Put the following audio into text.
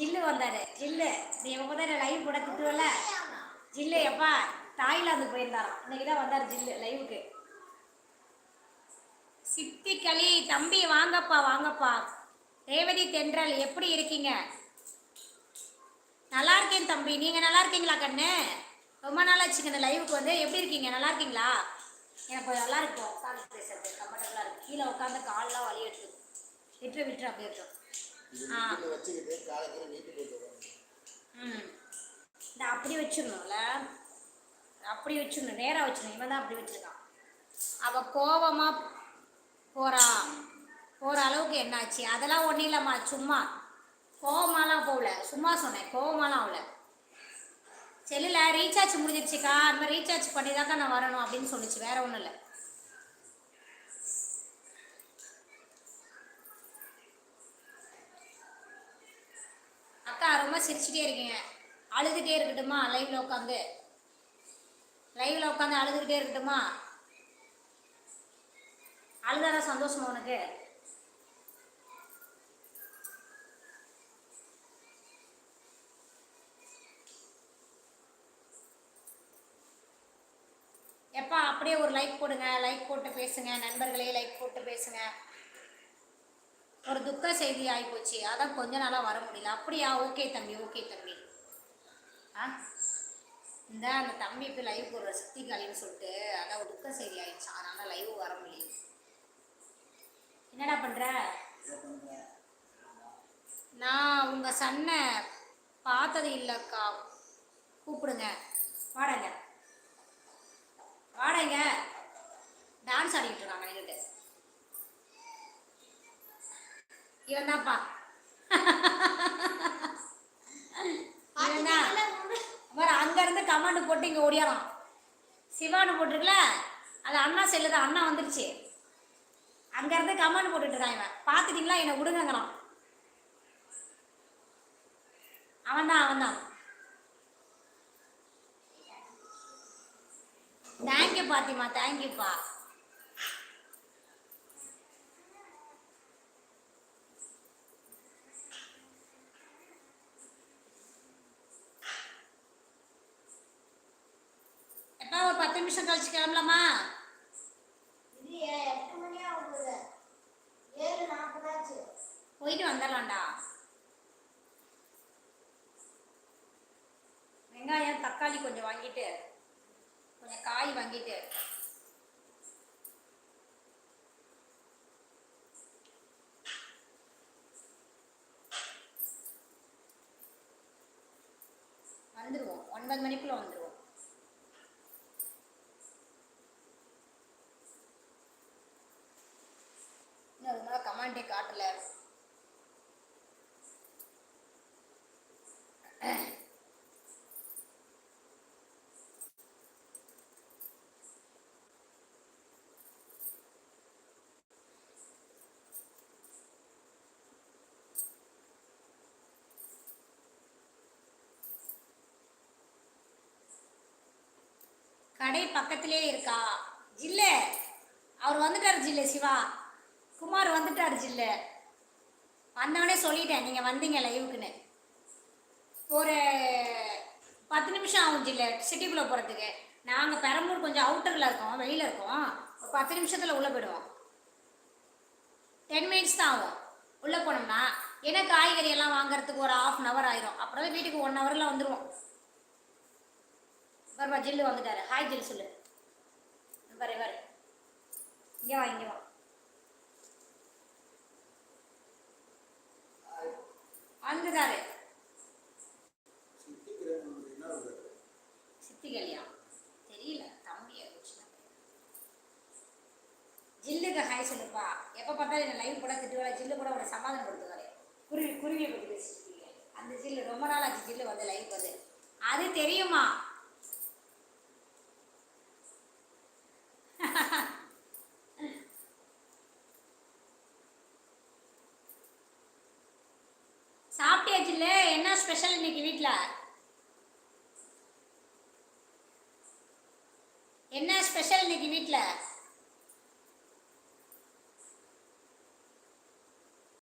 ஜில்லு வந்தாரு ஜில்லு. நீ எப்போ தான் லைவ் கூட திட்டுவல ஜில்லு எப்பா தாய்லாந்து போயிருந்தாராம். இன்னைக்கு தான் வந்தார் ஜில்லு லைவுக்கு சித்தி களி தம்பி வாங்கப்பா வாங்கப்பா. ரேவதி தென்றல் எப்படி இருக்கீங்க? நல்லா இருக்கேன் தம்பி. நீங்க நல்லா இருக்கீங்களா கண்ணு? ரொம்ப நாளாச்சுங்க இந்த லைவுக்கு வந்து. எப்படி இருக்கீங்க? நல்லா இருக்கீங்களா? எனக்கு கொஞ்சம் நல்லா இருக்கும். உட்காந்து பேசுறது கம்ஃபர்டபுளாக இருக்கு. கீழே உட்காந்து கால்லாம் வலி எடுத்து விட்டுரு விட்டுரு அப்படியே இருக்கும் ஆ. ம். இந்த அப்படி வச்சிடணும்ல. அப்படி வச்சிடணும். நேராக வச்சிடணும். இவன் தான் அப்படி வச்சிருக்கான். அவள் கோபமாக போகிறா போகிற அளவுக்கு என்னாச்சு? அதெல்லாம் ஒன்றும் இல்லைம்மா. சும்மா. கோவமாலாம் போகல. சும்மா சொன்னேன். கோவமாலாம் ஆகல. செல்லில் ரீசார்ஜ் முடிஞ்சிருச்சுக்கா. அந்த மாதிரி ரீசார்ஜ் பண்ணி தாக்கா நான் வரணும். அப்படின்னு சொன்னிச்சு. வேற ஒன்றும் இல்லை. அக்கா சிரிச்சுட்டே இருக்கீங்க. அழுதுகிட்டே இருக்கட்டுமா? லைவ்ல உட்காந்து. லைவ்ல உட்காந்து அழுதுகிட்டே இருக்கட்டுமா? அழுதாதான் சந்தோஷமா உனக்கு? எப்பா அப்படியே ஒரு லைக் போடுங்க. லைக் போட்டு பேசுங்க. நண்பர்களே லைக் போட்டு பேசுங்க. ஒரு துக்க செய்தி ஆகிப்போச்சு அதான் கொஞ்ச நாளாக வர முடியல. அப்படியா? ஓகே தம்பி ஓகே தம்பி. ஆ? இந்த அந்த இப்போ லைவ் போடுற சக்தி காலின்னு சொல்லிட்டு அதான் ஒரு துக்க செய்தி ஆயிடுச்சு. அதனால லைவ் வர முடியல. என்னடா பண்ணுற நான் உங்கள் சன்னை பார்த்தது இல்லைக்கா. கூப்பிடுங்க. வாடங்க இவன் தான்ப்பா அங்கேருந்து கமாண்டு போட்டு இங்கே ஓடியாரான் சிவானு போட்டிருக்கல அது அண்ணா செல்லு தான் அண்ணா வந்துருச்சு. அங்கேருந்து கமாண்டு போட்டுட்டு இருக்கான் இவன். பார்த்துட்டீங்களா என்னை விடுங்கங்கிறான். அவன் தான் அவன் தான் தேங்க்யூ பாத்திமா தேங்க்யூப்பா எப்பா ஒரு பத்து நிமிஷம் கழிச்சு கிளம்பலாமா போயிட்டு வந்துடலாம்டா வெங்காயம் தக்காளி கொஞ்சம் வாங்கிட்டு கொஞ்சம் காய் வாங்கிட்டு வந்துடுவோம் ஒன்பது மணிக்குள்ள வந்துடுவோம் அது காட்டல. கடை பக்கத்திலே இருக்கா? ஜில்லே. அவர் வந்துட்டாரு ஜில்லே சிவா. குமார் வந்துட்டாரு ஜில்ல. வந்தவனே சொல்லிட்டேன் நீங்கள் வந்தீங்க லைவுக்குன்னு ஒரு பத்து நிமிஷம் ஆகும் ஜில்ல சிட்டிக்குள்ளே போகிறதுக்கு நாங்கள் பெரம்பலூர் கொஞ்சம் அவுட்டரில் இருக்கோம் வெளியில் இருக்கோம். ஒரு பத்து நிமிஷத்தில் உள்ளே போயிடுவோம். டென் மினிட்ஸ் தான் ஆகும். உள்ளே போனோம்னா ஏன்னா காய்கறி எல்லாம் வாங்குறதுக்கு ஒரு ஆஃப் அன் ஹவர் ஆயிரும். அப்புறம் வீட்டுக்கு ஒன் ஹவரில் வந்துடுவோம் வருவா ஜில்லு வந்துட்டாரு. ஹாய் ஜில் சொல்லு. பாரு வரு இங்கே வா இங்கே வா. வந்துட்டாரு சுத்திக்கிறேன் சித்திகலியா தெரியல தம்பி ஜில்லுக்கு ஹாய் சொல்லுப்பா. எப்போ பார்த்தாலும் என்ன லைவ் கூட திட்டுவாரு. ஜில்லு கூட உன சமாதானம் கொடுத்துவாரு குருவி குருவியை பற்றி பேசிட்டு அந்த ஜில்லு ரொம்ப நாள் ஆச்சு ஜில்லு வந்து லைவ் வந்து அது தெரியுமா சாப்பிட்டியா ஜில்லு என்ன ஸ்பெஷல் இன்னைக்கு வீட்டில் என்ன ஸ்பெஷல் இன்னைக்கு வீட்டில்